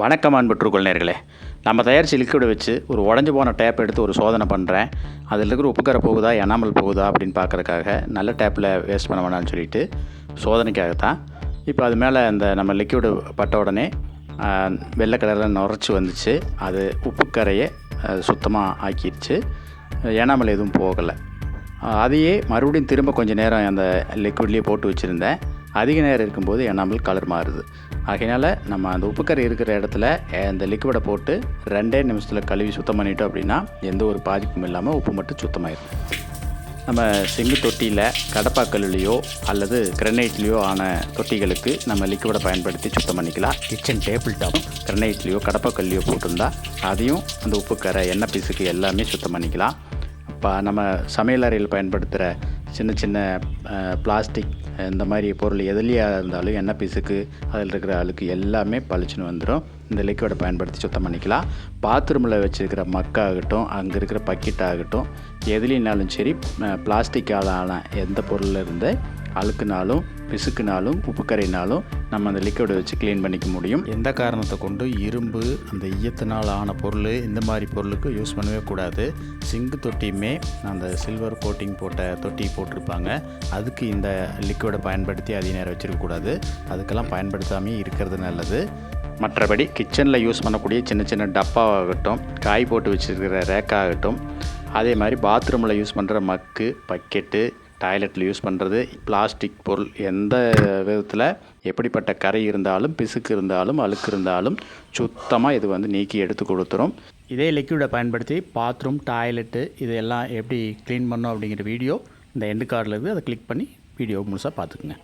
வணக்கம் அன்பற்றுக்கொள்நேர்களே நம்ம தயாரித்து லிக்விடை வச்சு ஒரு உடஞ்சி போன டேப் எடுத்து ஒரு சோதனை பண்ணுறேன் அதில் இருக்கிற உப்புக்கரை போகுதா எனாமல் போகுதா அப்படின்னு பார்க்குறக்காக நல்ல டேப்பில் வேஸ்ட் பண்ண வேணாம்னு சொல்லிட்டு சோதனைக்காகத்தான். இப்போ அது மேலே அந்த நம்ம லிக்விடு பட்ட உடனே வெள்ளை கலரில் நுரைச்சி வந்துச்சு. அது உப்புக்கரையை சுத்தமாக ஆக்கிடுச்சு. எனாமல் எதுவும் போகலை. அதையே மறுபடியும் திரும்ப கொஞ்சம் நேரம் அந்த லிக்விட்லேயே போட்டு வச்சுருந்தேன். அதிக நேரம் இருக்கும்போது எனாமல் கலர் மாறுது. ஆகையினால நம்ம அந்த உப்புக்கரை இருக்கிற இடத்துல அந்த லிக்விடை போட்டு ரெண்டே நிமிஷத்தில் கழுவி சுத்தம் பண்ணிட்டோம் அப்படின்னா எந்த ஒரு பாதிப்பும் இல்லாமல் உப்பு மட்டும் சுத்தமாயிடும் நம்ம செங்கு தொட்டியில் கடப்பாக்கல்லையோ அல்லது கிரனைட்லேயோ ஆன தொட்டிகளுக்கு நம்ம லிக்விடை பயன்படுத்தி சுத்தம் பண்ணிக்கலாம். கிச்சன் டேபிள் டாப் கிரனைட்லேயோ கடப்பாக்கல்லையோ போட்டிருந்தா அதையும் அந்த உப்புக்கரை எண்ணெய் பீஸுக்கு எல்லாமே சுத்தம் பண்ணிக்கலாம். இப்போ நம்ம சமையல் அறையில் பயன்படுத்துகிற சின்ன சின்ன பிளாஸ்டிக் இந்த மாதிரி பொருள் எதுலையாக இருந்தாலும் எண்ணெய் பிசுக்கு அதில் இருக்கிற அழுக்கு எல்லாமே பளிச்சுன்னு வந்துடும் இந்த லிக்விடை பயன்படுத்தி சுத்தம் பண்ணிக்கலாம். பாத்ரூமில் வச்சுருக்கிற மக்காகட்டும் அங்கே இருக்கிற பக்கெட் ஆகட்டும் எதுலேனாலும் சரி பிளாஸ்டிக்கால் ஆன எந்த பொருளில் இருந்து அழுக்குனாலும் பிசுக்குனாலும் உப்புக்கரைனாலும் நம்ம அந்த லிக்விடை வச்சு க்ளீன் பண்ணிக்க முடியும். எந்த காரணத்தை கொண்டு இரும்பு அந்த ஈயத்தினால் ஆன பொருள் இந்த மாதிரி பொருளுக்கு யூஸ் பண்ணவே கூடாது. சிங்கு தொட்டியுமே அந்த சில்வர் கோட்டிங் போட்ட தொட்டி போட்டிருப்பாங்க. அதுக்கு இந்த லிக்விடை பயன்படுத்தி அதிக நேரம் வச்சிருக்கக்கூடாது அதுக்கெல்லாம் பயன்படுத்தாமே இருக்கிறது நல்லது. மற்றபடி கிச்சனில் யூஸ் பண்ணக்கூடிய சின்ன சின்ன டப்பாவாகட்டும் காய் போட்டு வச்சுருக்கிற ரேக்காகட்டும் அதே மாதிரி பாத்ரூமில் யூஸ் பண்ணுற மக்கு பக்கெட்டு டாய்லெட்டில் யூஸ் பண்ணுறது பிளாஸ்டிக் பொருள் எந்த விதத்தில் எப்படிப்பட்ட கரை இருந்தாலும் பிசுக்கு இருந்தாலும் அழுக்கு இருந்தாலும் சுத்தமாக இது வந்து நீக்கி எடுத்து கொடுத்துரும். இதே லிக்யூடை பயன்படுத்தி பாத்ரூம் டாய்லெட்டு இதெல்லாம் எப்படி க்ளீன் பண்ணோம் அப்படிங்கிற வீடியோ இந்த எண்டு கார்டில் இருக்குது அதை கிளிக் பண்ணி வீடியோ முழுசாக பார்த்துக்குங்க.